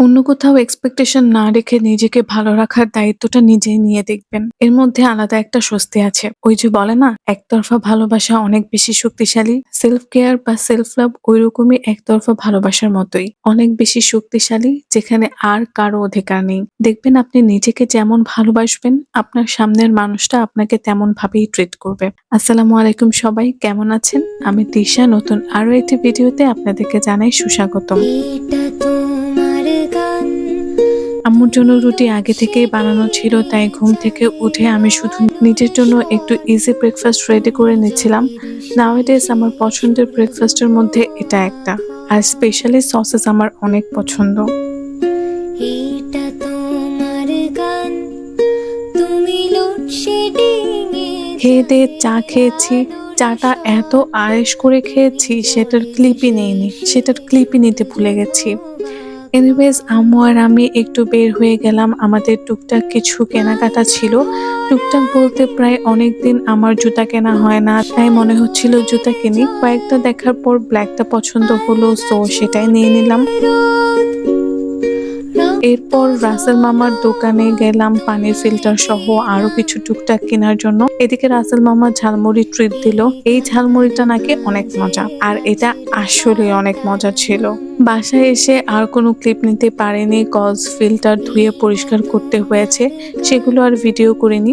অন্য কোথাও এক্সপেকটেশন না রেখে নিজেকে ভালো রাখার দায়িত্বটা নিজেই নিয়ে দেখবেন। এর মধ্যে আলাদা একটা স্বস্তি আছে। ওই যে বলে না, একতরফা ভালোবাসা অনেক বেশি শক্তিশালী। সেলফ কেয়ার বা সেলফ লাভ ওই রকমই একতরফা ভালোবাসার মতোই। অনেক বেশি শক্তিশালী, যেখানে আর কারও অধিকার নেই। দেখবেন আপনি নিজেকে যেমন ভালোবাসবেন, আপনার সামনের মানুষটা আপনাকে তেমন ভাবেই ট্রিট করবে। আসসালামু আলাইকুম সবাই, কেমন আছেন? আমি তিশা নতুন আরও একটি ভিডিওতে আপনাদেরকে জানাই সুস্বাগতম। আম্মুর জন্য রুটি আগে থেকেই বানানো ছিল তাই ঘুম থেকে উঠে আমি শুধু নিজের জন্য একটু ইজি ব্রেকফাস্ট রেডি করে নিচ্ছিলাম। নাওয়েডেজ আমার পছন্দের ব্রেকফাস্টের মধ্যে এটা একটা আর স্পেশালি সসেস আমার অনেক পছন্দ। এটা তোমার গান তুমি খেয়ে দিয়ে চা খেয়েছি চাটা এত আয়েস করে খেয়েছি সেটার ক্লিপই নেইনি সেটার ক্লিপই নিতে ভুলে গেছি। এনিওয়েজ আম্মু আর আমি একটু বের হয়ে গেলাম। আমাদের টুকটাক কিছু কেনাকাটা ছিল। টুকটাক বলতে প্রায় অনেক দিন আমার জুতা কেনা হয় না। তাই মনে হচ্ছিল জুতা কিনি। কয়েকটা দেখার পর ব্ল্যাকটা পছন্দ হলো সো সেটাই নিয়ে নিলাম। এরপর রাসেল মামার দোকানে গেলাম পানির ফিল্টার সহ আরও কিছু টুকটাক কেনার জন্য। এদিকে রাসেল মামা ঝালমুড়ি ট্রিট দিল। এই ঝালমুড়িটা নাকি অনেক মজা, আর এটা আসলে অনেক মজা ছিল। বাসায় এসে আর কোনো ক্লিপ নিতে পারেনি কজ ফিল্টার ধুয়ে পরিষ্কার করতে হয়েছে, সেগুলো আর ভিডিও করিনি।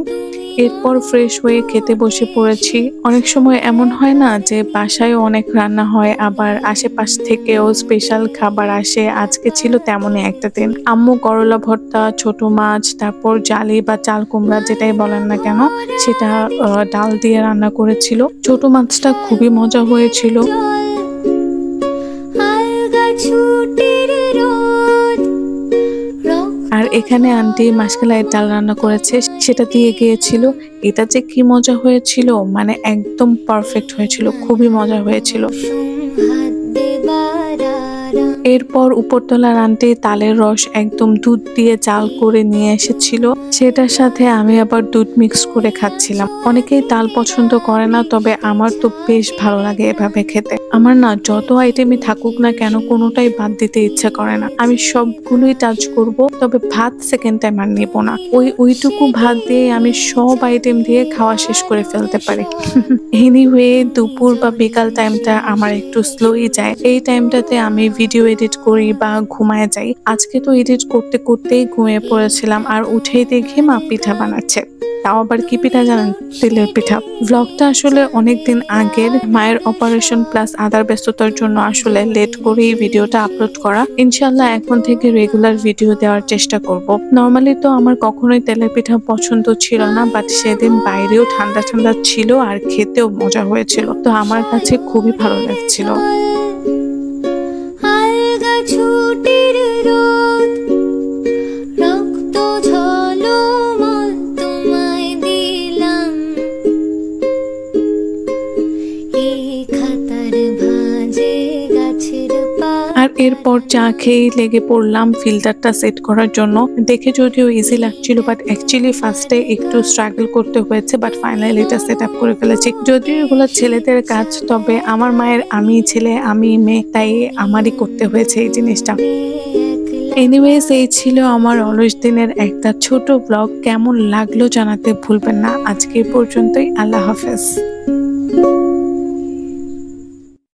এরপর ফ্রেশ হয়ে খেতে বসে পড়েছি। অনেক সময় এমন হয় না যে বাসায় অনেক রান্না হয়, আবার আশেপাশ থেকেও স্পেশাল খাবার আসে। আজকে ছিল তেমনই একটা দিন। আম্মু করলা ভর্তা, ছোট মাছ, তারপর জালি বা চাল কুমড়া যেটাই বলেন না কেন, সেটা ডাল দিয়ে রান্না করেছিল। ছোট মাছটা খুবই মজা হয়েছিল। আর এখানে আন্টি মাসকালাইয়ের ডাল রান্না করেছে সেটা দিয়ে গিয়েছিল। এটা যে কি মজা হয়েছিল মানে একদম পারফেক্ট হয়েছিল, খুবই মজা হয়েছিল। এরপর উপরতলার আন্টি তালের রস একদম দুধ দিয়ে চাল করে নিয়ে এসেছিল। সেটার সাথে আমি আবার দুধ মিক্স করে খাচ্ছিলাম। অনেকেই তাল পছন্দ করে না, তবে আমার তো বেশ ভালো লাগে এভাবে খেতে। আমার না যত আইটেমই থাকুক না কেন কোনোটাই বাদ দিতে ইচ্ছা করে না। আমি সবগুলোই টাচ করব, তবে ভাত সেকেন্ড টাইম আর নেব না। ওই ওইটুকু ভাত দিয়ে আমি সব আইটেম দিয়ে খাওয়া শেষ করে ফেলতে পারি। এনিওয়ে দুপুর বা বিকাল টাইমটা আমার একটু স্লোই যায়। এই টাইমটাতে আমি ভিডিও এডিট করি বা ঘুমায় যাই। আজকে তো এডিট করতে করতেই ঘুমিয়ে পড়েছিলাম আর উঠেই দেখি মা পিঠা বানাচ্ছে। তাও আবার কি পিঠা জানেন? তেলের পিঠা। ব্লগটা আসলে অনেক দিন আগের। মায়ের অপারেশন প্লাস আদার ব্যস্ততার জন্য আসলে লেট করেই ভিডিওটা আপলোড করা। ইনশাল্লাহ এখন থেকে রেগুলার ভিডিও দেওয়ার চেষ্টা করব। নর্মালি তো আমার কখনোই তেলের পিঠা পছন্দ ছিল না বাট সেদিন বাইরেও ঠান্ডা ঠান্ডা ছিল আর খেতেও মজা হয়েছিল। তো আমার কাছে খুবই ভালো লাগছিল। ছুটির এরপর চা খেয়েই লেগে পড়লাম ফিল্টারটা সেট করার জন্য। দেখে যদিও ইজি লাগছিল বাট অ্যাকচুয়ালি ফার্স্টে একটু স্ট্রাগল করতে হয়েছে বাট ফাইনালি এটা সেট আপ করে ফেলেছি। যদিও এগুলো ছেলেদের কাজ, তবে আমার মায়ের আমি ছেলে, আমি মেয়ে, তাই আমারই করতে হয়েছে এই জিনিসটা। এনিওয়েজ এই ছিল আমার অলস দিনের একটা ছোট ব্লগ কেমন লাগল জানাতে ভুলবেন না। আজকে পর্যন্তই। আল্লাহ হাফেজ।